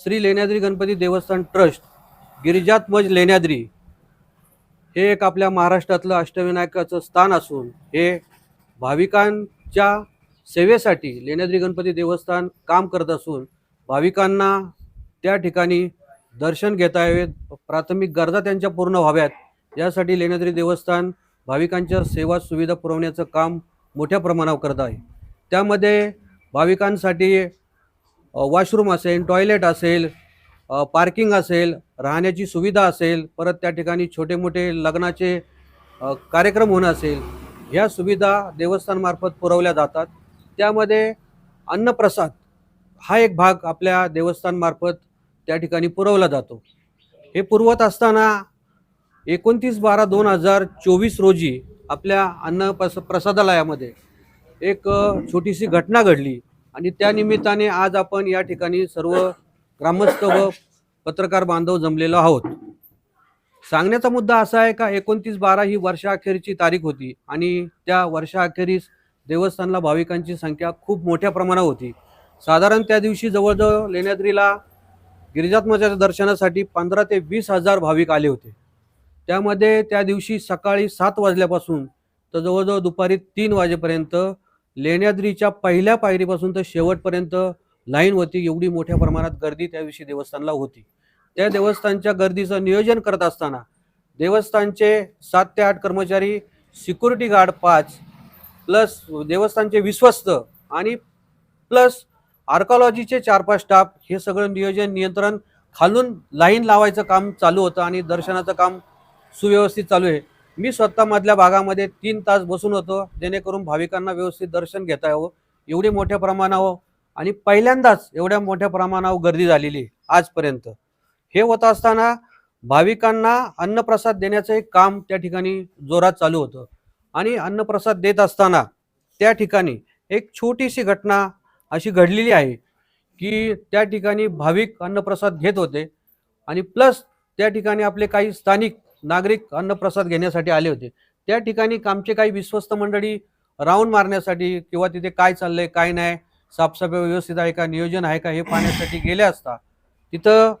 श्री लेण्याद्री गणपती देवस्थान ट्रस्ट गिरिजात्मज लेण्याद्री हे एक आपल्या महाराष्ट्रातलं अष्टविनायकाचं स्थान असून हे भाविकांच्या सेवेसाठी लेण्याद्री गणपती देवस्थान काम करत असून भाविकांना त्या ठिकाणी दर्शन घेता यावेत प्राथमिक गरजा त्यांच्या पूर्ण व्हाव्यात. यासाठी लेण्याद्री देवस्थान भाविकांच्या सेवा सुविधा पुरवण्याचं काम मोठ्या प्रमाणावर करत आहे. त्यामध्ये भाविकांसाठी वॉशरूम असेल टॉयलेट असेल पार्किंग असेल राहण्याची सुविधा असेल परत त्या ठिकाणी छोटे मोठे लग्नाचे कार्यक्रम होणं असेल ह्या सुविधा देवस्थानमार्फत पुरवल्या जातात. त्यामध्ये अन्नप्रसाद हा एक भाग आपल्या देवस्थानमार्फत त्या ठिकाणी पुरवला जातो. हे पुरवत असताना एकोणतीस बारा दोन हजार चोवीस रोजी आपल्या अन्न प्रस प्रसादालयामध्ये एक छोटीशी घटना घडली. आणि त्या निमित्ताने आज आपण या ठिकाणी सर्व ग्रामस्थ व पत्रकार बांधव जमलेलो आहोत. सांगण्याचा मुद्दा असा आहे का एकोणतीस बारा ही वर्षाअखेरची तारीख होती आणि त्या वर्षाअखेरीस देवस्थानला भाविकांची संख्या खूप मोठ्या प्रमाणावर होती. साधारण त्या दिवशी जवळजवळ लेण्याद्रीला गिरिजात्मजाच्या दर्शनासाठी पंधरा ते वीस हजार भाविक आले होते. त्यामध्ये त्या दिवशी सकाळी सात वाजल्यापासून तर जवळजवळ दुपारी तीन वाजेपर्यंत लेण्याद्रीच्या पहिल्या पायरीपासून तर शेवटपर्यंत लाईन होती. एवढी मोठ्या प्रमाणात गर्दी त्याविषयी देवस्थानला होती. त्या देवस्थानच्या गर्दीचं नियोजन करत असताना देवस्थानचे सात ते आठ कर्मचारी सिक्युरिटी गार्ड पाच प्लस देवस्थानचे विश्वस्त आणि प्लस आर्कॉलॉजीचे चार पाच स्टाफ हे सगळं नियोजन नियंत्रण खालून लाईन लावायचं काम चालू होतं आणि दर्शनाचं काम सुव्यवस्थित चालू आहे. मी स्वतः मधल्या भागामध्ये तीन तास बसून होतो जेणेकरून भाविकांना व्यवस्थित दर्शन घेता यावं. एवढे मोठ्या प्रमाणावर आणि पहिल्यांदाच एवढ्या मोठ्या प्रमाणावर गर्दी झालेली आहे आजपर्यंत. हे होत असताना भाविकांना अन्नप्रसाद देण्याचं एक काम त्या ठिकाणी जोरात चालू होतं. आणि अन्नप्रसाद देत असताना त्या ठिकाणी एक छोटीशी घटना अशी घडलेली आहे की त्या ठिकाणी भाविक अन्नप्रसाद घेत होते आणि प्लस त्या ठिकाणी आपले काही स्थानिक नागरिक अन्नप्रसाद घेण्यासाठी आले होते. त्या ठिकाणी आमचे काही विश्वस्त मंडळी राऊंड मारण्यासाठी किंवा तिथे काय चाललंय काय नाही साफसफाई व्यवस्थित आहे का नियोजन आहे का हे पाहण्यासाठी गेले असता तिथं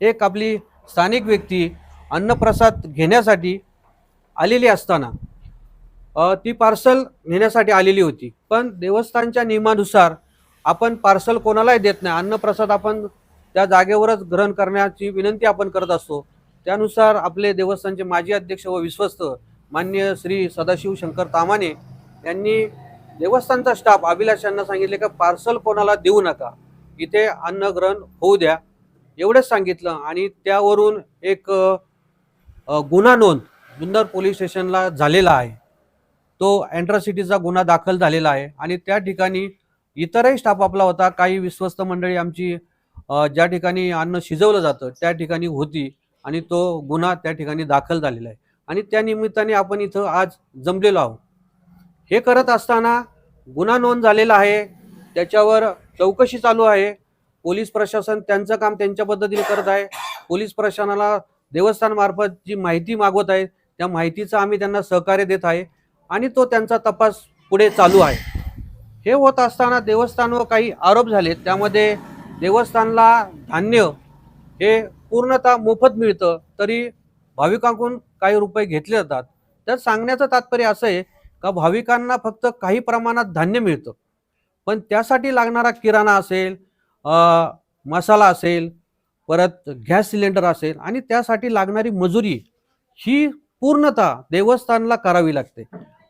एक आपली स्थानिक व्यक्ती अन्नप्रसाद घेण्यासाठी आलेली असताना ती पार्सल नेण्यासाठी आलेली होती. पण देवस्थानच्या नियमानुसार आपण पार्सल कोणालाही देत नाही. अन्नप्रसाद आपण त्या जागेवरच ग्रहण करण्याची विनंती आपण करत असतो. त्यानुसार आपले देवस्थानचे माजी अध्यक्ष व विश्वस्त मान्य श्री सदाशिव शंकर तामाने यांनी देवस्थानचा स्टाफ अभिलाष यांना सांगितले का पार्सल कोणाला देऊ नका. इथे अन्न ग्रहण होऊ द्या. एवढंच सांगितलं आणि त्यावरून एक गुन्हा नोंद जुन्नर पोलीस स्टेशनला झालेला आहे. तो अँट्रॉसिटीचा गुन्हा दाखल झालेला आहे आणि त्या ठिकाणी इतरही स्टाफ आपला होता. काही विश्वस्त मंडळी आमची ज्या ठिकाणी अन्न शिजवलं जातं त्या ठिकाणी होती. आणि तो गुन्हा त्या ठिकाणी दाखल झालेला आहे. आणि त्या निमित्ताने आपण इथं आज जमलेलो आहोत. हे करत असताना गुन्हा नोंद झालेला आहे. त्याच्यावर चौकशी चालू आहे. पोलीस प्रशासन त्यांचं काम त्यांच्या पद्धतीने करत आहे. पोलीस प्रशासनाला देवस्थानमार्फत जी माहिती मागवत आहे त्या माहितीचं आम्ही त्यांना सहकार्य देत आहे आणि तो त्यांचा तपास पुढे चालू आहे. हे होत असताना देवस्थानवर काही आरोप झाले. त्यामध्ये देवस्थानला धान्य हे पूर्णतः मोफत मिळतं तरी भाविकांकडून काही रुपये घेतले जातात. तर सांगण्याचं तात्पर्य असं आहे का भाविकांना फक्त काही प्रमाणात धान्य मिळतं. पण त्यासाठी लागणारा किराणा असेल मसाला असेल परत गॅस सिलेंडर असेल आणि त्यासाठी लागणारी मजुरी ही पूर्णतः देवस्थानला करावी लागते.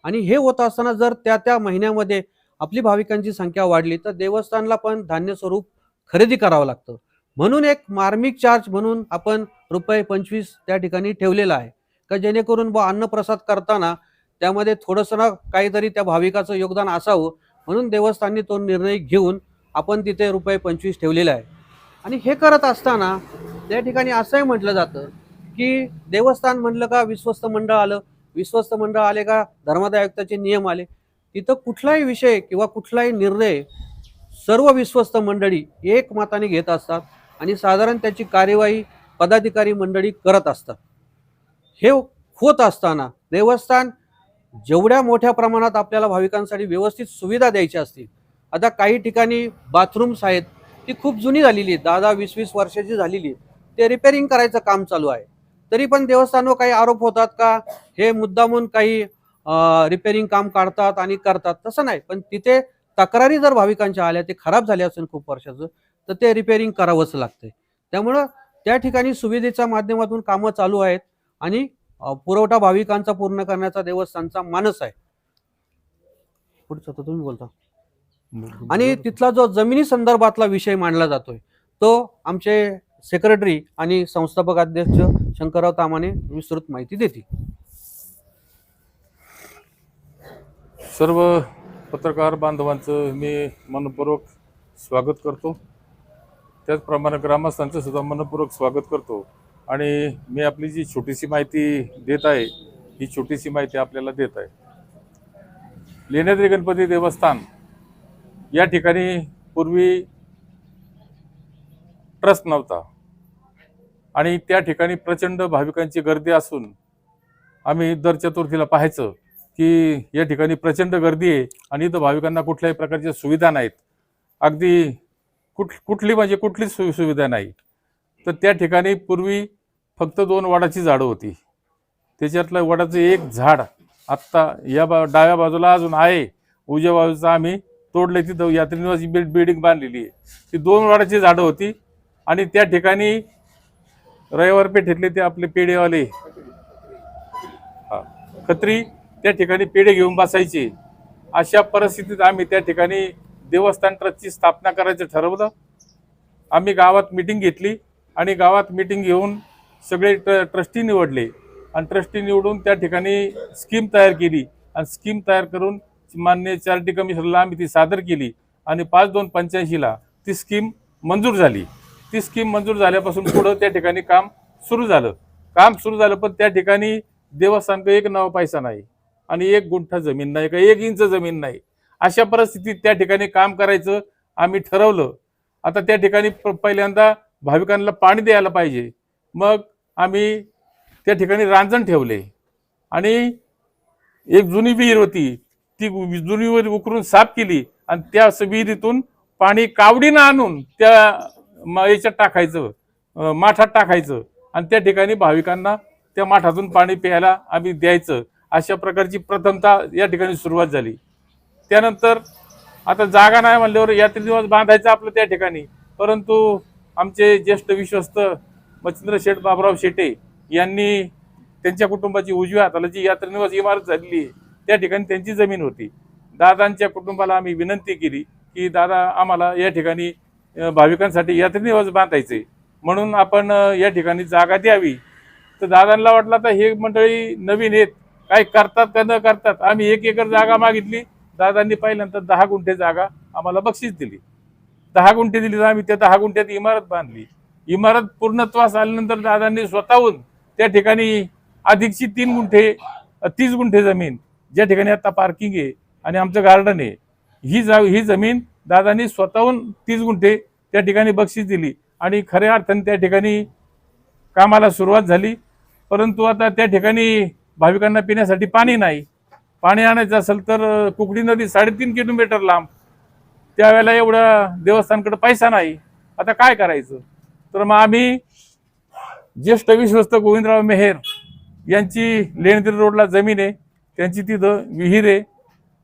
आणि हे होत असताना जर त्या त्या महिन्यामध्ये आपली भाविकांची संख्या वाढली तर देवस्थानला पण धान्य स्वरूप खरेदी करावं लागतं. म्हणून एक मार्मिक चार्ज म्हणून आपण रुपये पंचवीस त्या ठिकाणी ठेवलेला आहे. का जेणेकरून बुवा अन्नप्रसाद करताना त्यामध्ये थोडंसं ना काहीतरी त्या भाविकाचं योगदान असावं. म्हणून देवस्थानने तो निर्णय घेऊन आपण तिथे रुपये पंचवीस ठेवलेला आहे. आणि हे करत असताना त्या ठिकाणी असंही म्हटलं जातं की देवस्थान म्हटलं का विश्वस्त मंडळ आलं? विश्वस्त मंडळ आले का धर्मादाय आयुक्ताचे नियम आले? तिथं कुठलाही विषय किंवा कुठलाही निर्णय सर्व विश्वस्त मंडळी एक मताने घेत असतात. आणि साधारण त्याची कार्यवाही पदाधिकारी मंडळी करत असतात. हे होत असताना देवस्थान जेवढ्या मोठ्या प्रमाणात आपल्याला भाविकांसाठी व्यवस्थित सुविधा द्यायच्या असतील आता काही ठिकाणी बाथरूम्स आहेत ती खूप जुनी झालेली आहे दहा दहा वीस वीस वर्षाची झालेली ते रिपेअरिंग करायचं काम चालू आहे. तरी पण देवस्थानवर काही आरोप होतात का? हे मुद्दामून काही रिपेअरिंग काम काढतात आणि करतात. तसं नाही. पण तिथे तक्रारी जर भाविकांच्या आल्या ते खराब झाले असेल खूप वर्षाचं तर ते रिपेअरिंग करावंच लागतंय. त्यामुळं त्या ठिकाणी सुविधेच्या माध्यमातून कामं चालू आहेत आणि पुरवठा भाविकांचा पूर्ण करण्याचा देवस्थानचा मानस आहे. पुढचं तर तुम्ही बोलता. आणि तिथला जो जमिनी संदर्भातला विषय मांडला जातोय तो आमचे सेक्रेटरी आणि संस्थापक अध्यक्ष शंकरराव तामाने विस्तृत माहिती देतील. सर्व पत्रकार बांधवांचं मी मनपूर्वक स्वागत करतो. त्याचप्रमाणे ग्रामस्थांचं सुद्धा मनपूर्वक स्वागत करतो. आणि मी आपली जी छोटीशी माहिती देत आहे ही छोटीशी माहिती आपल्याला देत आहे. लेण्याद्री गणपती देवस्थान या ठिकाणी पूर्वी ट्रस्ट नव्हता. आणि त्या ठिकाणी प्रचंड भाविकांची गर्दी असून आम्ही दर चतुर्थीला पाहायचं की या ठिकाणी प्रचंड गर्दी आहे आणि इथं भाविकांना कुठल्याही प्रकारच्या सुविधा नाहीत. अगदी कुठ कुठली म्हणजे कुठलीच सु सुविधा नाही. तर त्या ठिकाणी पूर्वी फक्त दोन वडाची झाडं होती. त्याच्यातलं वडाचं एक झाड आत्ता या बा डाव्या बाजूला अजून आहे. उजव्या बाजूचं आम्ही तोडले तिथं यात्रीनिवासी बिल्ड बिल्डिंग बांधलेली आहे. ती दोन वडाची झाडं होती आणि त्या ठिकाणी रविवार पेठेतले ते आपले पेढेवाले हा खत्री त्या ठिकाणी पेढे घेऊन बसायचे. अशा परिस्थितीत आम्ही त्या ठिकाणी देवस्थान ट्रस्टची स्थापना करायचं ठरवलं. आम्ही गावात मिटिंग घेतली आणि गावात मिटिंग घेऊन सगळे ट्र ट्रस्टी निवडले. आणि ट्रस्टी निवडून त्या ठिकाणी स्कीम तयार केली. आणि स्कीम तयार करून मान्य चॅरिटी कमिशनरला आम्ही ती सादर केली. आणि पाच दोन पंच्याऐंशीला ती स्कीम मंजूर झाली. ती स्कीम मंजूर झाल्यापासून पुढं त्या ठिकाणी काम सुरू झालं. काम सुरू झालं पण त्या ठिकाणी देवस्थानचं एक नाव पैसा नाही. आणि एक गुंठा जमीन नाही का? एक इंच जमीन नाही. अशा परिस्थितीत त्या ठिकाणी काम करायचं आम्ही ठरवलं. आता त्या ठिकाणी प- पहिल्यांदा भाविकांना पाणी द्यायला पाहिजे. मग आम्ही त्या ठिकाणी रांजण ठेवले. आणि एक जुनी विहीर होती. ती वि- जुनी विहीर उकरून साफ केली आणि त्या स- विहिरीतून पाणी कावडीनं आणून त्या याच्यात टाकायचं माठात टाकायचं आणि त्या ठिकाणी भाविकांना त्या माठातून पाणी प्यायला आम्ही द्यायचं. अशा प्रकारची प्रथमता या ठिकाणी सुरुवात झाली. त्यानंतर आता जागा नाही म्हणल्यावर यात्री निवास बांधायचं आपलं त्या ठिकाणी. परंतु आमचे ज्येष्ठ विश्वस्त मच्छिंद्र शेठ बाबराव शेटे यांनी त्यांच्या कुटुंबाची उजव्या हाताला जी यात्रेनिवास इमारत झालेली आहे त्या ठिकाणी त्यांची जमीन होती. दादांच्या कुटुंबाला आम्ही विनंती केली की दादा आम्हाला या ठिकाणी भाविकांसाठी भाविकांसाठी यात्रेनिवास बांधायचे. म्हणून आपण या ठिकाणी जागा द्यावी. तर दादांना वाटलं आता हे मंडळी नवीन आहेत काय करतात का न करतात? आम्ही एक एकर जागा मागितली. दादांनी पाहिल्यानंतर दहा गुंठे जागा आम्हाला बक्षीस दिली. दहा गुंठे दिली तर आम्ही त्या दहा गुंठ्यात इमारत बांधली. इमारत पूर्णत्वास आल्यानंतर दादांनी स्वतःहून त्या ठिकाणी अधिकची तीन गुंठे तीस गुंठे जमीन ज्या ठिकाणी आता पार्किंग आहे आणि आमचं गार्डन आहे ही जा ही जमीन दादांनी स्वतःहून तीस गुंठे त्या ठिकाणी बक्षीस दिली आणि खऱ्या अर्थाने त्या ठिकाणी कामाला सुरुवात झाली. परंतु आता त्या ठिकाणी भाविकांना पिण्यासाठी पाणी नाही. पाणी आणायचं असेल तर कुकडी नदी साडेतीन किलोमीटर लांब. त्यावेळेला एवढ्या देवस्थानकडे पैसा नाही. आता काय करायचं? तर मग आम्ही ज्येष्ठ विश्वस्त गोविंदराव मेहेर यांची लेणदीर रोडला जमीन आहे. त्यांची तिथं विहीर आहे.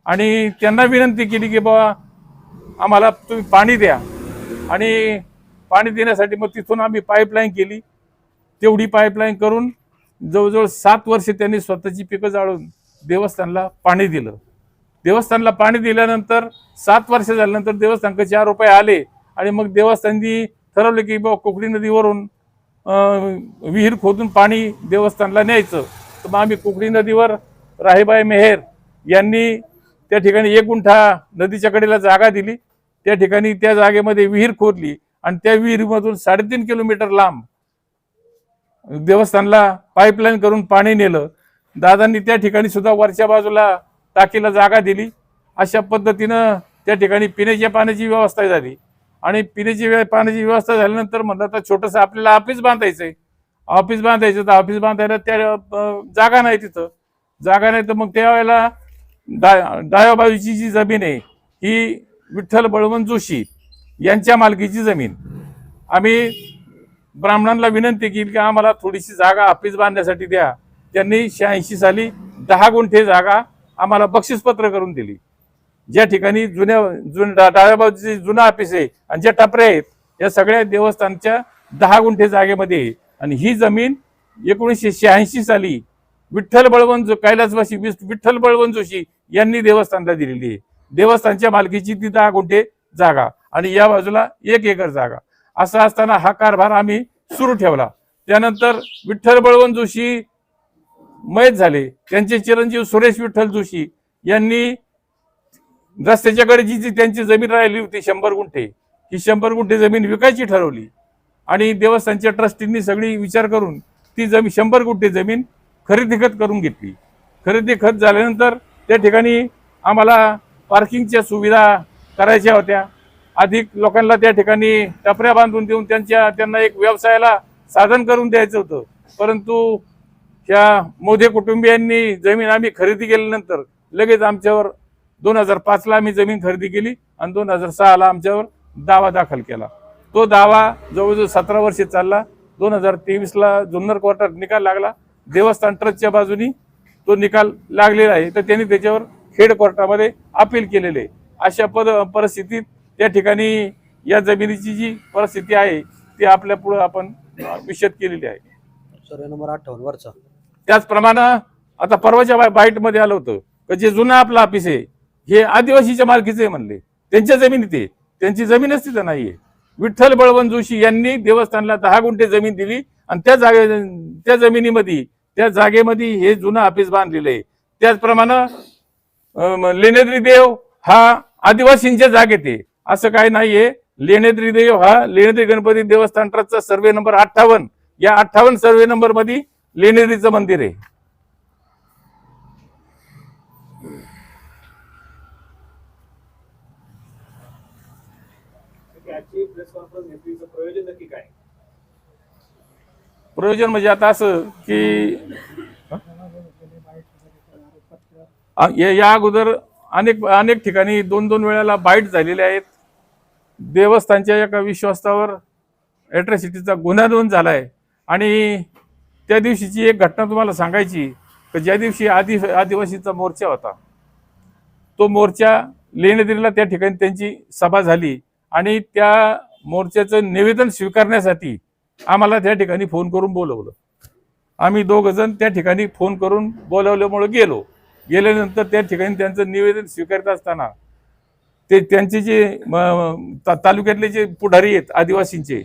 आणि त्यांना विनंती केली की बाबा आम्हाला तुम्ही पाणी द्या. आणि पाणी देण्यासाठी मग तिथून आम्ही पाईपलाईन केली. तेवढी पाईपलाईन करून जवळजवळ सात वर्षे त्यांनी स्वतःची पिकं जाळून देवस्थानला पाणी दिलं. देवस्थानला पाणी दिल्यानंतर सात वर्ष झाल्यानंतर देवस्थानकडे चार रुपये आले आणि मग देवस्थाननी ठरवलं की बाबा कोकणी नदीवरून अं, विहीर खोदून पाणी देवस्थानला न्यायचं. तर मग आम्ही कोकणी नदीवर राहीबाई मेहेर यांनी त्या ठिकाणी एक गुंठा नदीच्या कडेला जागा दिली. त्या ठिकाणी त्या जागेमध्ये विहीर खोदली आणि त्या विहिरीमधून साडेतीन किलोमीटर लांब देवस्थानला पाईपलाईन करून पाणी नेलं. दादांनी त्या ठिकाणी सुद्धा वरच्या बाजूला टाकीला जागा दिली. अशा पद्धतीनं त्या ठिकाणी पिण्याच्या पाण्याची व्यवस्था झाली. आणि पिण्याची पाण्याची व्यवस्था झाल्यानंतर म्हणलं तर छोटंसं आपल्याला ऑफिस बांधायचं आहे ऑफिस बांधायचं तर ऑफिस बांधायला त्या जागा नाही तिथं. जागा नाही तर मग त्यावेळेला डा डाव्या बाजूची जी जमीन आहे ही विठ्ठल बळवंत जोशी यांच्या मालकीची जमीन. आम्ही ब्राह्मणांना विनंती केली की आम्हाला थोडीशी जागा ऑफिस बांधण्यासाठी द्या. त्यांनी शहाऐंशी साली दहा गुंठे जागा आम्हाला बक्षीसपत्र करून दिली. ज्या ठिकाणी जुन्या जुन डा- डाव्या जुनं ऑफिस आहे आणि ज्या टपऱ्या आहेत या सगळ्या देवस्थानच्या दहा गुंठे जागेमध्ये आहे. आणि ही जमीन एकोणीसशे शहाऐंशी साली विठ्ठल बळवंत जो कैलासवासी विठ्ठल बळवंत जोशी यांनी देवस्थानला दिलेली आहे. देवस्थानच्या मालकीची ती दहा गुंठे जागा आणि या बाजूला एक एकर जागा. असं असताना हा कारभार आम्ही सुरू ठेवला. त्यानंतर विठ्ठल बळवंत जोशी मयत झाले. त्यांचे चिरंजीव सुरेश विठ्ठल जोशी यांनी रस्त्याच्याकडे जी जी त्यांची जमीन राहिली होती शंभर गुंठे ही शंभर गुंठे जमीन विकायची ठरवली. आणि देवस्थानच्या ट्रस्टींनी सगळी विचार करून ती जमीन शंभर गुंठे जमीन खरेदी खत करून घेतली. खरेदी खत झाल्यानंतर त्या ठिकाणी आम्हाला पार्किंगच्या सुविधा करायच्या होत्या. अधिक लोकांना त्या ठिकाणी टपऱ्या बांधून देऊन त्यांच्या त्यांना एक व्यवसायाला साधन करून द्यायचं होतं. परंतु त्या मोदी कुटुंबियांनी जमीन आम्ही खरेदी केल्यानंतर लगेच आमच्यावर दोन हजार पाचला आम्ही जमीन खरेदी केली आणि दोन हजार सहाला आमच्यावर दावा दाखल केला. तो दावा जवळजवळ सतरा वर्षे चालला. दोन हजार तेवीसला जुन्नर क्वार्टर निकाल लागला. देवस्थान ट्रस्टच्या बाजूनी तो निकाल लागलेला आहे. तर त्यांनी त्याच्यावर खेड कोर्टामध्ये अपील केलेले आहे. अशा पद परिस्थितीत त्या ठिकाणी या जमिनीची जी परिस्थिती आहे ती आपल्या पुढं आपण विषद केलेली आहे. सर्वे नंबर आठवण वरचा. त्याचप्रमाणे आता परवाच्या बाय- बाईटमध्ये आलं होतं जे जुनं आपलं ऑफिस आहे हे आदिवासीच्या मालकीचे आहे म्हणले. त्यांच्या जमिनीत आहे. त्यांची जमीनच तिथं नाहीये. विठ्ठल बळवंत जोशी यांनी देवस्थानला दहा गुंठे जमीन दिली आणि त्या जागे त्या जमिनीमध्ये त्या जागेमध्ये हे जुनं ऑफिस बांधलेलं आहे. त्याचप्रमाणे लेणेद्री लेण्याद्री देव हा आदिवासींच्या जागेत आहे. असं काही नाहीये. लेण्याद्री देव हा लेण्याद्री गणपती देवस्थान ट्रस्टचा सर्वे नंबर अठ्ठावन्न. या अठ्ठावन्न सर्वे नंबरमध्ये लेणेरीचं मंदिर आहे. प्रयोजन म्हणजे आता असं की या या अगोदर अनेक अनेक ठिकाणी दोन दोन वेळेला बाईट झालेले आहेत. देवस्थानच्या एका विश्वासावर ॲट्रॉसिटीचा गुन्हा नोंद झाला आहे आणि त्या दिवशीची एक घटना तुम्हाला सांगायची की? ज्या दिवशी आदि आदिवासींचा मोर्चा होता. तो मोर्चा लेणेदिरीला त्या ठिकाणी त्यांची सभा झाली आणि त्या मोर्चाचं निवेदन स्वीकारण्यासाठी आम्हाला त्या ठिकाणी फोन करून बोलवलं. आम्ही दोघंजण त्या ठिकाणी फोन करून बोलावल्यामुळं गेलो. गेल्यानंतर त्या ठिकाणी त्यांचं निवेदन स्वीकारत असताना ते त्यांचे जे ता- तालुक्यातले जे पुढारी आहेत आदिवासींचे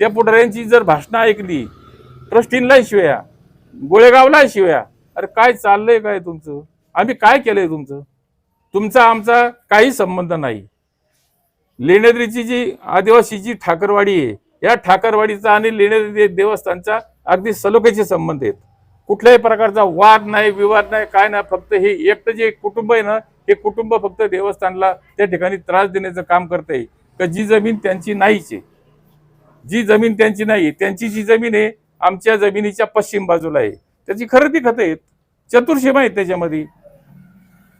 त्या पुढाऱ्यांची जर भाषणं ऐकली ट्रस्टींना शिव्या. गोळेगावला शिव्या. अरे काय चाललंय काय तुमचं? आम्ही काय केलंय तुमचं? तुमचा आमचा काही संबंध नाही. लेण्याद्रीची जी आदिवासीची ठाकरवाडी आहे या ठाकरवाडीचा आणि लेण्याद्री देवस्थानचा अगदी सलोख्याचे संबंध आहेत. कुठल्याही प्रकारचा वाद नाही विवाद नाही काय नाही फक्त हे एकटं जे कुटुंब आहे ना हे कुटुंब फक्त देवस्थानला त्या ठिकाणी त्रास देण्याचं काम करते का जी जमीन त्यांची नाहीच आहे. जी जमीन त्यांची नाही त्यांची जी जमीन आहे आमच्या जमिनीच्या पश्चिम बाजूला आहे. त्याची खरेदी खतं आहेत. चतुर्शीमा आहेत त्याच्यामध्ये.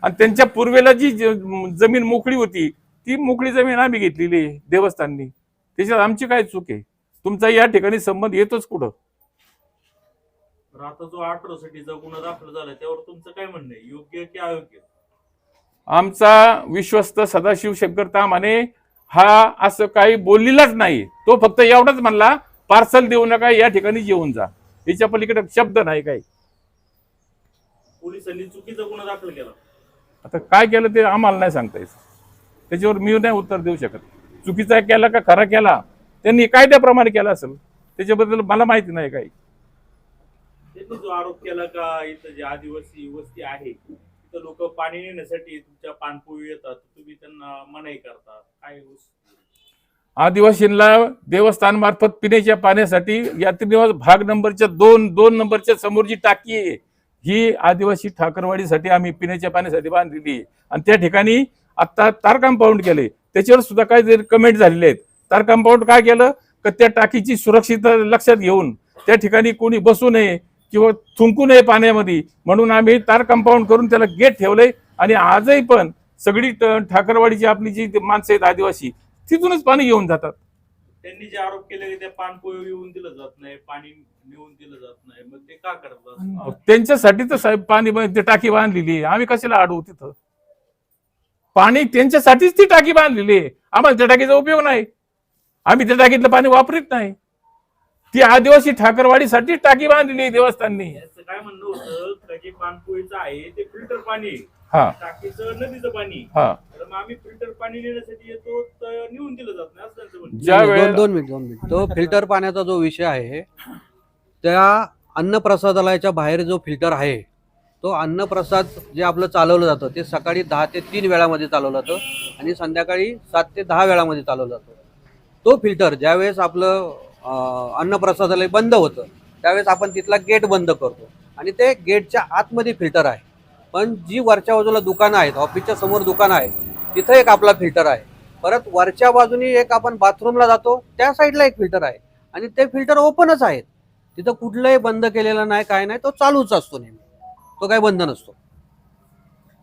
आणि त्यांच्या पूर्वेला जी जमीन मोकळी होती ती मोकळी जमीन आम्ही घेतलेली आहे देवस्थाननी. त्याच्यात आमची काय चूक आहे? तुमचा या ठिकाणी संबंध येतोच कुठं? तर आता जो अॅट्रॉसिटीचा गुन्हा दाखल झाला त्यावर तुमचं काय म्हणणं आहे? योग्य की अयोग्य? आमचा विश्वस्त सदाशिव शंकर तामाने हा असं काही बोललेलाच नाही. तो फक्त एवढाच म्हणला पार्सल देऊ नका या ठिकाणी जेवून जा. याच्या पलीकडे शब्द नाही काही. पोलिसांनी चुकीचा गुन्हा दाखल केला. आता काय केलं ते आम्हाला नाही सांगता येत. त्याच्यावर मी नाही उत्तर देऊ शकत. चुकीचा केला का खरा केला? त्यांनी कायद्याप्रमाणे केला असेल. त्याच्याबद्दल मला माहिती नाही काही. त्यांनी जो आरोप केला का इथं जे आदिवासी वस्ती आहे तिथं लोक पाणी नेण्यासाठी तुमच्या पानपोई येतात तुम्ही त्यांना मनाई करता. काय? आदिवासींना देवस्थान मार्फत पिण्याच्या पाण्यासाठी यात्रीनिवास भाग नंबरच्या दोन दोन नंबरच्या समोर जी टाकी आहे ही आदिवासी ठाकरवाडीसाठी आम्ही पिण्याच्या पाण्यासाठी बांधलेली आहे. आणि त्या ठिकाणी आता तार कंपाऊंड केले. त्याच्यावर सुद्धा काही कमेंट झालेले आहेत. तार कंपाऊंड काय केलं? तर त्या टाकीची सुरक्षितता लक्षात घेऊन त्या ठिकाणी कोणी बसू नये किंवा थुंकू नये पाण्यामध्ये. म्हणून आम्ही तार कंपाऊंड करून त्याला गेट ठेवलंय. आणि आजही पण सगळी ट- ठाकरवाडीची आपली जी माणसं आहेत आदिवासी तिथूनच पाणी घेऊन जातात. त्यांनी जे आरोप केले की त्या पाणपोई येऊन दिलं जात नाही पाणी नेऊन दिलं जात नाही मग ते का करतात त्यांच्यासाठी तर साहेब पाणी ते टाकी बांधलेली आहे. आम्ही कशाला अडवू तिथं? पाणी त्यांच्यासाठीच ती टाकी बांधलेली आहे. आम्हाला त्या टाकीचा उपयोग नाही. आम्ही त्या टाकीतलं पाणी वापरत नाही. ती आदिवासी ठाकरवाडीसाठी टाकी बांधलेली आहे देवस्थाननी. काय म्हणणं होतं? जे पाणपोईचं आहे ते फिल्टर पाणी. हा. टाकीचं नदीचं पाणी. हा. तर मग आम्ही फिल्टर पाणी नेण्यासाठी येतो तर नेऊन दिलं जात नाही असं त्यांचं म्हणणं. ज्या दोन वेळेला- दोन मिनिट दोन मिनिट. तो फिल्टर पाण्याचा जो विषय आहे त्या अन्नप्रसादालयाच्या बाहेर जो फिल्टर आहे तो अन्नप्रसाद जे आपलं चालवलं जातं ते सकाळी दहा ते तीन वेळामध्ये चालवलं जातं आणि संध्याकाळी सात ते दहा वेळामध्ये चालवलं जातं. तो फिल्टर ज्यावेळेस आपलं अं, अन्नप्रसादालय बंद होतं त्यावेळेस आपण तिथला गेट बंद करतो. आणि ते गेटच्या आतमध्ये फिल्टर आहे. पण जी वरच्या बाजूला दुकानं आहेत ऑफिसच्या समोर दुकानं आहे तिथं एक आपला फिल्टर आहे. परत वरच्या बाजूनी एक आपण बाथरूमला जातो त्या साईडला एक फिल्टर आहे. आणि ते फिल्टर ओपनच आहेत. तिथं कुठलंही बंद केलेलं नाही काय नाही तो चालूच असतो नेहमी. तो काही बंद नसतो.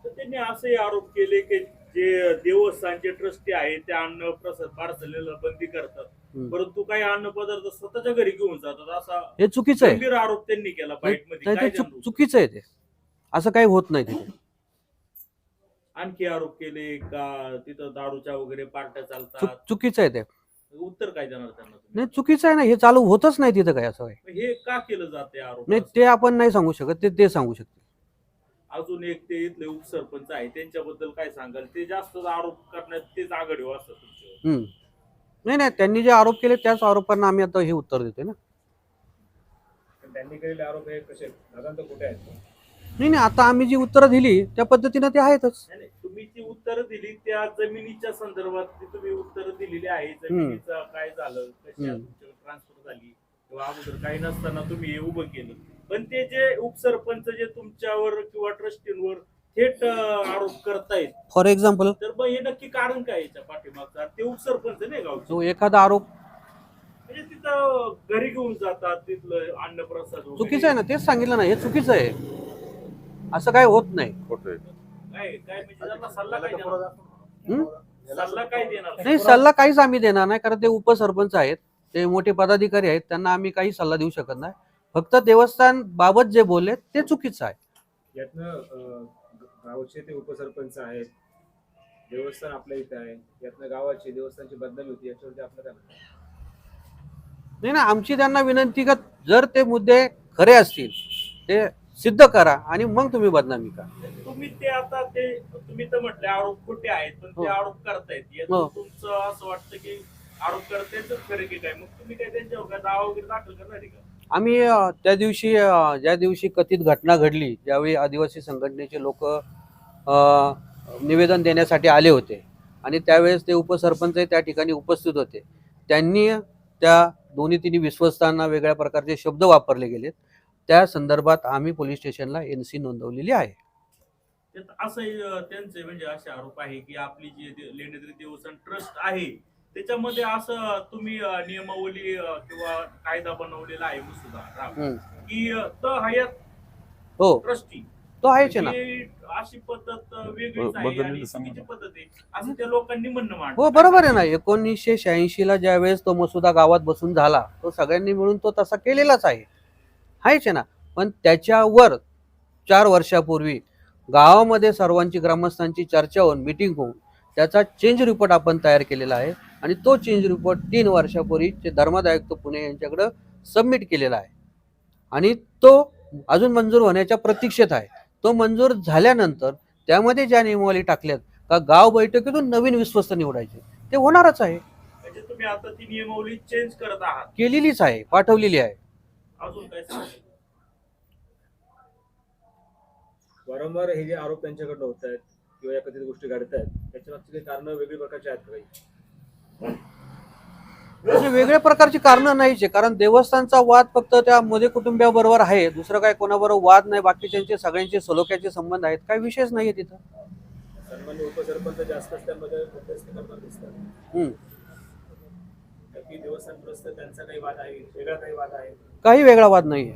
तर त्यांनी असे आरोप केले की जे देवस्थानचे ट्रस्टी आहेत ते अन्न प्रसाद पार्सलेला बंदी करतात. परंतु काही अन्न पदार्थ स्वतःच्या घरी घेऊन जातात. असा हे चुकीचं आहे. आरोप त्यांनी केला बाईटमध्ये चुकीचं आहे ते. असं काही होत नाही तिथे. आणखी आरोप केले का? तिथं दारूच्या वगैरे पार्ट्या चुक चालतात चुकीचं आहे ते. उत्तर काय देणार त्यांना तुम्ही? नाही चुकीचं आहे ना. हे चालू होतच नाही तिथं काय असं काही. हे का केलं जाते आरोप? नाही ते आपण नाही सांगू शकत. ते ते सांगू शकते अजून एक ते इथले उपसरपंच आहे. त्यांच्याबद्दल काय सांगाल? ते जास्त आरोप करण्यात तेच आघाडी असतात तुमच्यावर. हम्म. नाही नाही. त्यांनी जे आरोप केले त्याच आरोपांना आम्ही आता हे उत्तर देतोय ना. पण त्यांनी केलेले आरोप हे कसे? दादांत कुठे आहेत? नाही नाही आता आम्ही जी उत्तरं दिली त्या पद्धतीनं ते आहेतच. नाही, नाही, तुम्ही जी उत्तरं दिली त्या जमिनीच्या संदर्भात तुम्ही उत्तरं दिलेली आहे. जमिनीचं काय झालं कशा हम्म. ट्रान्सफर झाली किंवा अगोदर काही नसताना तुम्ही हे उभं केलं. पण ते जे उपसरपंच जे तुमच्यावर किंवा ट्रस्टींवर थेट अं, आरोप करतायत. फॉर एक्झाम्पल तर मग हे नक्की कारण काय याच्या पाठीमागचं? ते उपसरपंच नाही गावचे जो एखादा आरोप म्हणजे तिथं घरी घेऊन जातात तिथलं अन्नप्रसाद वगैरे. चुकीचं आहे ना तेच सांगितलं ना हे चुकीचं आहे. असं काही होत नाही. म्हणजे त्यांना सल्ला काय देणार? हम्म? सल्ला काय देणार? नाही सल्ला काहीच आम्ही देणार नाही कारण ते उपसरपंच आहेत ते मोठे पदाधिकारी आहेत त्यांना आम्ही काही सल्ला देऊ शकत नाही. फक्त देवस्थान बाबत जे बोलले ते चुकीचं आहे. यातनं गावचे ते उपसरपंच आहेत देवस्थान आपल्या इथे आहे यातनं गावाची देवस्थानची बदनामी होती याच्यावरती आपलं काय म्हणणं आहे? नाही ना आमची त्यांना विनंती का जर ते मुद्दे खरे असतील ते सिद्ध करा आणि मग तुम्ही बदनामी करा. तुम्ही ते आता ते तुम्ही तर म्हटले आरोप खोटे आहेत पण ते हो. आरोप करतायत. यातून हो. तुमचं असं वाटतं की आरोप करतायच खरे की काय? मग तुम्ही काय त्यांच्यावर काय दावा वगैरे दाखल करणार आहे का? आम्ही अ, त्या दिवशी अ, ज्या दिवशी कथित घटना घडली ज्यावेळी आदिवासी संघटनेचे लोक निवेदन देण्यासाठी आले होते आणि त्यावेळेस ते उपसरपंच त्या ठिकाणी उपस्थित होते त्यांनी त्या दोन्ही तिन्ही विश्वस्तांना वेगळ्या प्रकारचे शब्द वापरले गेलेत. त्या संदर्भात आम्ही पोलीस स्टेशनला एन सी नोंदवलेली आहे. त्यात असंही अं, त्यांचे म्हणजे असे आरोप आहे की आपली जी लेण्याद्री देवस्थान ट्रस्ट आहे त्याच्यामध्ये असं तुम्ही नियमावली किंवा कायदा बनवलेला आहे हम्म. की हयात हो. ट्रस्टी. तो आहेच आहे ना. ही अशी पद्धत वेगळीच आहे. चुकीची पद्धत आहे. असं त्या लोकांनी म्हणणं मांडलं. हो बरोबर आहे ना. एकोणीसशे शहाऐंशी ला ज्यावेळेस तो मसुदा गावात बसून झाला तो सगळ्यांनी मिळून तो तसा केलेलाच आहे. आहेच आहे ना. पण त्याच्यावर चार वर्षापूर्वी गावामध्ये सर्वांची ग्रामस्थांची चर्चा होऊन मिटिंग होऊन त्याचा चेंज रिपोर्ट आपण तयार केलेला आहे. आणि तो चेंज रिपोर्ट तीन वर्षापूर्वी ते धर्मादायुक्त पुणे यांच्याकडं सबमिट केलेला आहे. आणि तो अजून मंजूर होण्याच्या प्रतीक्षेत आहे. तो मंजूर झाल्यानंतर त्यामध्ये ज्या नियमावली टाकल्यात का गाव बैठकीतून नवीन विश्वस्त निवडायचे ते होणारच आहे. म्हणजे तुम्ही आता ती नियमावली चेंज करत आहात. केलेलीच आहे पाठवलेली आहे. अजून काय सांगाल? वारंवार हे जे आरोप त्यांच्याकडनं होत आहेत किंवा या कथित गोष्टी घडत आहेत त्याच्या मागची काही कारण वेगळी प्रकारची आहेत का काही वेगळ्या प्रकारची कारणं नाहीच आहे कारण देवस्थानचा वाद फक्त त्या मोदी कुटुंबियाबरोबर आहे दुसरं काय कोणाबरोबर वाद नाही बाकीच्यांचे सगळ्यांचे सलोख्याचे संबंध आहेत काही विषयच नाहीये तिथं सन्मान्य उपसरपंच जास्त मध्यस्थी दिसतात हम्म. की देवस्थान ट्रस्ट त्यांचा काही वाद आहे वेगळा काही वाद आहे काही वेगळा वाद काय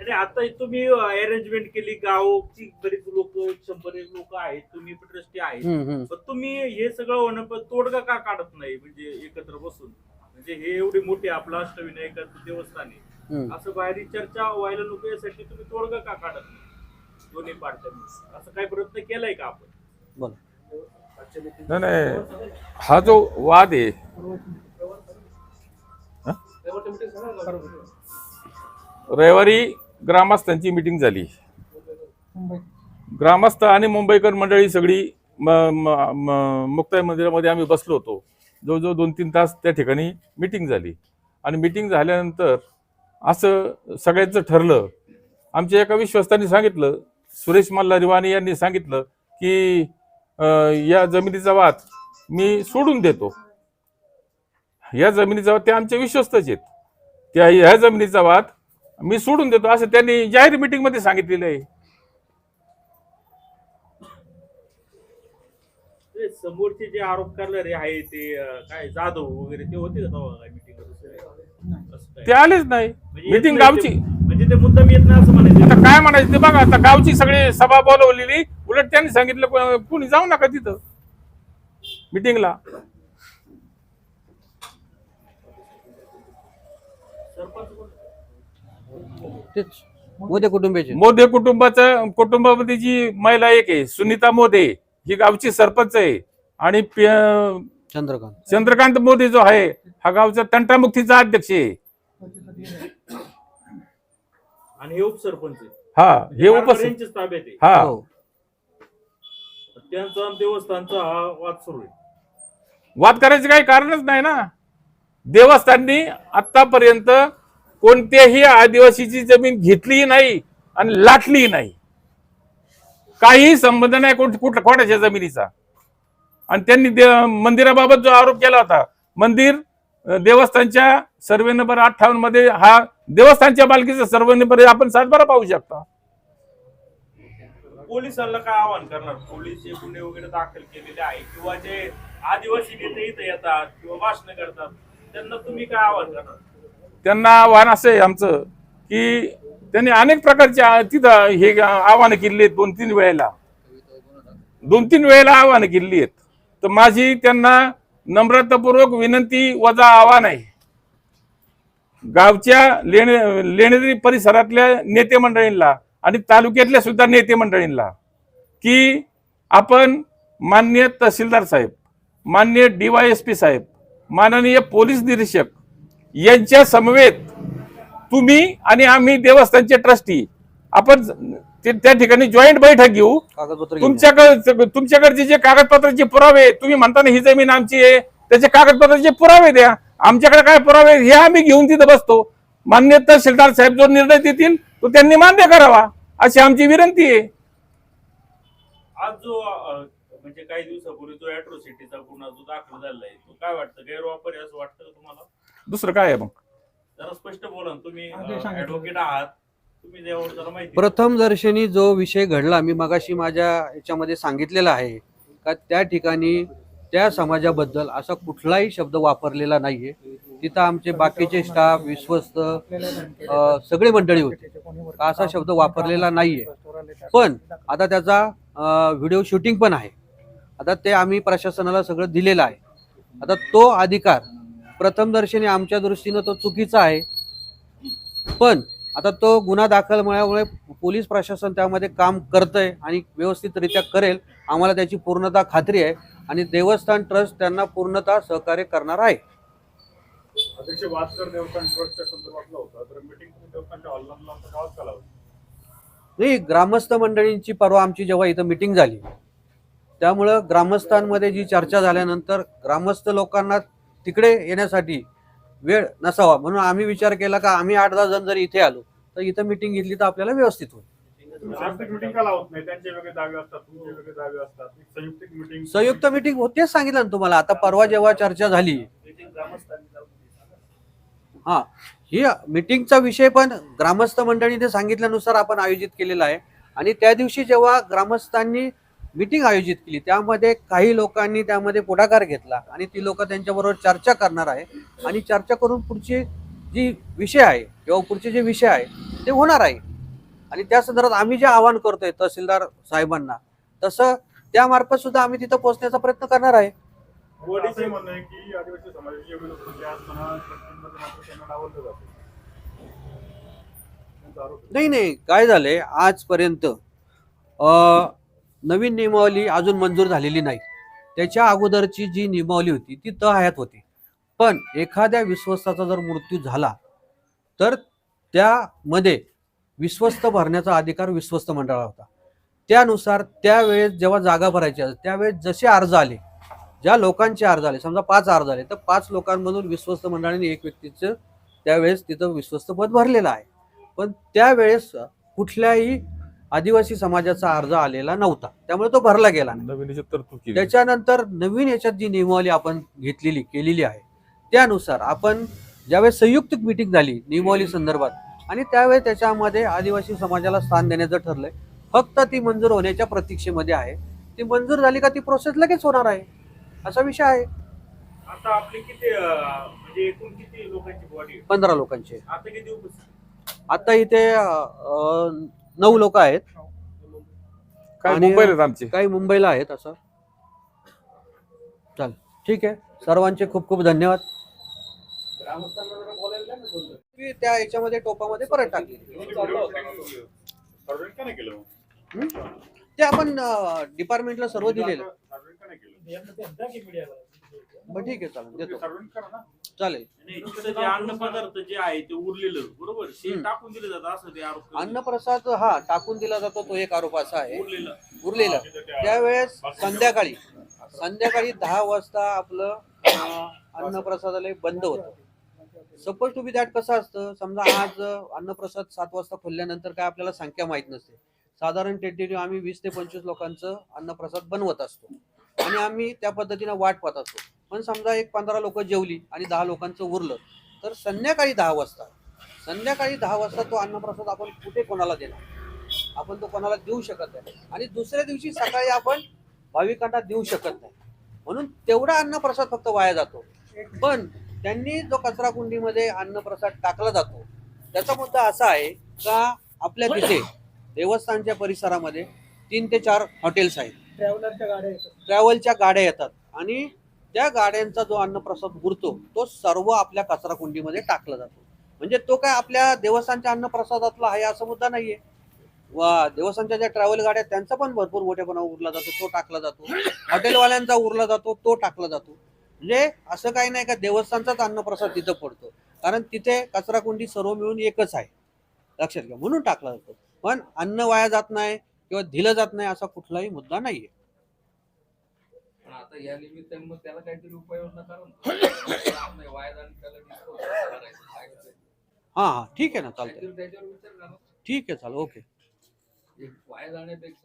आणि आता तुम्ही अरेंजमेंट केली गावची बरीच लोक शंभर एक लोक आहेत तुम्ही ट्रस्टी आहेत. पण तुम्ही हे सगळं होणं पण तोडगा का काढत नाही म्हणजे एकत्र बसून? म्हणजे हे एवढी मोठी आपलं अष्टविनायकाचं देवस्थान आहे. असं बाहेर चर्चा व्हायला नको यासाठी तुम्ही तोडगा का काढत नाही? दोन्ही पार्ट्यांनी असं काही प्रयत्न केलाय का आपण? बोला. नाही नाही. हा जो वाद आहे? रविवारी ग्रामस्थांची मिटिंग झाली. ग्रामस्थ आणि मुंबईकर मंडळी सगळी म- म- म- मुक्ताई मंदिरामध्ये आम्ही बसलो होतो. जवळजवळ दोन तीन तास त्या ठिकाणी मिटिंग झाली. आणि मिटिंग झाल्यानंतर असं सगळ्यांचं ठरलं. आमच्या एका विश्वस्तांनी सांगितलं सुरेश मल्हारिवाणी यांनी सांगितलं की या जमिनीचा वाद मी सोडून देतो. या जमिनीचा वाद ते आमचे विश्वस्तच आहेत. त्या ह्या जमिनीचा वाद मी सोडून देतो असं त्यांनी जाहीर मीटिंगमध्ये सांगितलेलं आहे. समोरचे जे आरोप करणारे आहे ते काय जाधव वगैरे ते होते का ते आलेच नाही. मीटिंग गावची म्हणजे ते मुद्दाम येत नाही असं म्हणायचं. आता काय म्हणायचं ते बघा आता गावची सगळी सभा बोलवलेली उलट त्यांनी सांगितलं को- कोणी जाऊ नका तिथं? मिटिंगला कोण? तेच. मोदे कुटुंबियाचे मोदे कुटुंबाचं कुटुंबामध्ये जी महिला एक आहे सुनीता मोदे ही गावची सरपंच आहे. आणि पे- चंद्रकांत. चंद्रकांत मोदी जो आहे हा गावचा तंटामुक्तीचा अध्यक्ष आहे. आणि हे उपसरपंच आहे. हा हे उपस कारभाऱ्यांच्याच ताब्यात आहे हा. हो. त्यांचा आणि देवस्थानचा हा वाद सुरू आहे. वाद करायचं काही कारणच नाही ना? देवस्थाननी आतापर्यंत कोणत्याही आदिवासीची जमीन घेतली नाही आणि लाटली नाही. काही संबंध नाही कोण- कुठं कोणाच्या जमिनीचा. आणि त्यांनी दे- मंदिराबाबत जो आरोप केला होता मंदिर अं, देवस्थानच्या सर्वे नंबर अठ्ठावन्नमध्ये हा देवस्थानच्या मालकीचा सर्वे नंबर आपण सातबारा पाहू शकता. पोलिसांना काय आवाहन करणार? पोलीस जे गुन्हे वगैरे दाखल केलेले आहे किंवा जे आदिवासी नेते इथं येतात किंवा भाषण करतात त्यांना तुम्ही काय आवाहन करणार? त्यांना आव्हान असं आहे आमचं की त्यांनी अनेक प्रकारचे तिथं हे आव्हानं केली आहेत दोन तीन वेळेला. दोन तीन वेळेला आव्हानं केली आहेत. तर माझी त्यांना नम्रतापूर्वक विनंती वजा आव्हान आहे. गावच्या लेणे लेणेरी परिसरातल्या नेते मंडळींना आणि तालुक्यातल्या सुद्धा नेते मंडळींना की आपण मान्य तहसीलदार साहेब मान्य डीवायएसपी साहेब माननीय पोलीस निरीक्षक यांच्या समवेत तुम्ही आणि आम्ही देवस्थानचे ट्रस्टी आपण त्या ठिकाणी जॉईंट बैठक घेऊ. तुमच्याकडे तुमच्याकडचे जे कागदपत्राचे पुरावे तुम्ही म्हणताना ही जमीन आमची आहे त्याचे कागदपत्राचे पुरावे द्या आमच्याकडे काय पुरावे हे आम्ही घेऊन तिथं बसतो. मान्य तहसीलदार साहेब जो निर्णय देतील तो त्यांनी मान्य करावा. अशी आमची विनंती आहे. आज जो अं, म्हणजे काही दिवसापूर्वी जो अॅट्रोसिटीचा गुन्हा जो दाखल झालेला आहे तो काय वाटतं? गैरवापर आहे असं वाटतं का तुम्हाला? दुसरं काय आहे मग? जरा स्पष्ट बोला ना. तुम्ही ऍडव्होकेट आहात. तुम्ही त्यावर जरा माहिती प्रथम दर्शनी जो विषय घडला मी मगाशी माझ्या याच्यामध्ये सांगितलेला आहे का त्या ठिकाणी त्या समाजाबद्दल असा कुठलाही शब्द वापरलेला नाहीये. तिथं आमचे बाकीचे स्टाफ विश्वस्त सगळे मंडळी होते. असा शब्द वापरलेला नाहीये. पण आता त्याचा व्हिडिओ शूटिंग पण आहे. आता ते आम्ही प्रशासनाला सगळं दिलेलं आहे. आता तो अधिकार प्रथमदर्शनी आमच्या दृष्टीनं तो चुकीचा आहे. पण आता तो गुन्हा दाखल मिळाल्यामुळे पोलीस प्रशासन त्यामध्ये काम करतंय आणि व्यवस्थितरित्या करेल. आम्हाला त्याची पूर्णतः खात्री आहे आणि देवस्थान ट्रस्ट त्यांना पूर्णतः सहकार्य करणार आहे. अध्यक्ष वादकर देवस्थान ट्रस्टच्या संदर्भातला होता तर मीटिंग तुम्ही देवस्थानच्या हॉलला गावात चालवली नाही ग्रामस्थ मंडळींची परवा आमची जेव्हा इथं मिटिंग झाली त्यामुळं ग्रामस्थांमध्ये जी चर्चा झाल्यानंतर ग्रामस्थ लोकांना तिकडे येण्यासाठी वेळ नसावा म्हणून आम्ही विचार केला का आम्ही आठ दहा जण जरी इथे आलो तर इथं मिटिंग घेतली तर आपल्याला व्यवस्थित होईल. जास्त मीटिंग का लावत नाही त्यांचे वेगळे दावे असतात तुमचे वेगळे दावे असतात. एक संयुक्त मीटिंग संयुक्त मिटिंग होतेच सांगितलं ना तुम्हाला. आता परवा जेव्हा चर्चा झाली. हा. ही मिटिंगचा विषय पण ग्रामस्थ मंडळीने सांगितल्यानुसार आपण आयोजित केलेला आहे. आणि त्या दिवशी जेव्हा ग्रामस्थांनी मिटिंग आयोजित केली त्यामध्ये काही लोकांनी त्यामध्ये पुढाकार घेतला आणि ती लोक त्यांच्याबरोबर चर्चा करणार आहे. आणि चर्चा करून पुढचे जी विषय आहे किंवा पुढचे जे विषय आहे ते होणार आहे. आणि त्या संदर्भात आम्ही जे आवाहन करतोय तहसीलदार साहेबांना तसं त्यामार्फत सुद्धा आम्ही तिथं पोहोचण्याचा प्रयत्न करणार आहे. असंही म्हणणं आहे की आदिवासी समाजाची एवढी लोक जे असताना ट्रस्टमध्ये मात्र त्यांना डावललं जातं. त्यांचा आरोप आहे. नाही नाही काय झालंय आजपर्यंत अ, नवीन नियमावली अजून मंजूर झालेली नाही. त्याच्या अगोदरची जी नियमावली होती ती त हयात होती. पण एखाद्या विश्वस्ताचा जर मृत्यू झाला तर त्यामध्ये विश्वस्त भरण्याचा अधिकार विश्वस्त मंडळाला होता. त्यानुसार त्यावेळेस जेव्हा जागा भरायची असते त्यावेळेस जसे अर्ज आले ज्या लोकांचे अर्ज आले समजा पाच अर्ज आले तर पाच लोकांमधून विश्वस्त मंडळाने एक व्यक्तीचं त्यावेळेस तिथं विश्वस्त पद भरलेलं आहे. पण त्यावेळेस कुठल्याही आदिवासी समाजाचा अर्ज आलेला नव्हता. त्यामुळे तो भरला गेला नाही. त्याच्यानंतर नवीन याच्यात जी नियमावली आपण घेतलेली केलेली आहे त्यानुसार आपण ज्यावेळेस संयुक्त मिटिंग झाली नियमावली संदर्भात आणि त्यावेळेस त्याच्यामध्ये आदिवासी समाजाला स्थान देण्याचं ठरलंय. फक्त ती मंजूर होण्याच्या प्रतीक्षेमध्ये आहे. ती मंजूर झाली का ती प्रोसेस लगेच होणार आहे. असा विषय आहे. आता आपले किती म्हणजे एकूण किती लोकांची बॉडी पंधरा लोकांचे आता किती उपस्थित? आता इथे नऊ लोक आहेत. काय आणि- मुंबईला आहेत आमचे. काही मुंबईला आहेत असं. चाल. ठीक आहे. सर्वांचे खूप खूप धन्यवाद. मी त्या याच्यामध्ये टोपामध्ये परत टाकले. व्हिडिओ शूटिंग सार्वजनिक का नाही केलं मग? ते आपण डिपार्टमेंटला सर्व दिलेलं. आहे. सार्वजनिक का नाही केलं? बरं ठीक आहे चालेल तुम्ही देतो. सार्वजनिक करा ना. चालेल. नाही तिथं जे अन्न पदार्थ जे आहे ते उरलेलं बरोबर? ते हम्म. टाकून दिले जातं असं ते आरोप करतात. अन्नप्रसाद हा टाकून दिला जातो तो एक आरोप असा आहे. उरलेलं. त्यावेळेस संध्याकाळी संध्याकाळी दहा वाजता आपलं अं, अन्नप्रसादालय बंद होतं. सपोज टू बी दॅट कसं असतं? समजा आज अन्नप्रसाद सात वाजता खोलल्यानंतर काय आपल्याला संख्या माहीत नसते. साधारण टेंटेटिव्ह आम्ही वीस ते पंचवीस लोकांचं अन्नप्रसाद बनवत असतो. आणि आम्ही त्या पद्धतीनं वाट पाहत असतो. पण समजा एक पंधरा लोक जेवली आणि दहा लोकांचं उरलं तर संध्याकाळी दहा वाजता संध्याकाळी दहा वाजता तो अन्नप्रसाद आपण कुठे कोणाला देणार? आपण तो कोणाला देऊ शकत नाही. आणि दुसऱ्या दिवशी सकाळी आपण भाविकांना देऊ शकत नाही. म्हणून तेवढा अन्नप्रसाद फक्त वाया जातो. पण त्यांनी जो कचरा कुंडीमध्ये अन्नप्रसाद टाकला जातो त्याचा मुद्दा असा आहे का आपल्या तिथे देवस्थानच्या परिसरामध्ये तीन ते चार हॉटेल्स आहेत. ट्रॅव्हलच्या गाड्या येतात आणि त्या गाड्यांचा जो अन्नप्रसाद उरतो तो सर्व आपल्या कचरा कुंडीमध्ये टाकला जातो. म्हणजे तो काय आपल्या देवस्थानच्या अन्नप्रसादातला आहे असा मुद्दा नाहीये. वा देवस्थानच्या ज्या ट्रॅव्हल गाड्या आहेत, त्यांचा पण भरपूर मोठेपणा उरला जातो तो टाकला जातो. हॉटेलवाल्यांचा उरला जातो तो टाकला जातो. म्हणजे असं काही नाही का देवस्थानचाच अन्नप्रसाद तिथं पडतो कारण तिथे कचरा कुंडी सर्व मिळून एकच आहे लक्षात घ्या म्हणून टाकला जातो पण अन्न वाया जात नाही किंवा दिलं जात नाही असा कुठलाही मुद्दा नाहीये पण आता या निमित्ताने मग त्याला काहीतरी उपाययोजना करा ना. वाया जाणं त्याला dispose करायचं. काय करायचं? हा हा ठीक आहे ना चालतंय काहीतरी त्याच्यावर विचार करा ठीक आहे चालेल ओके एक वाया जाण्यापेक्षा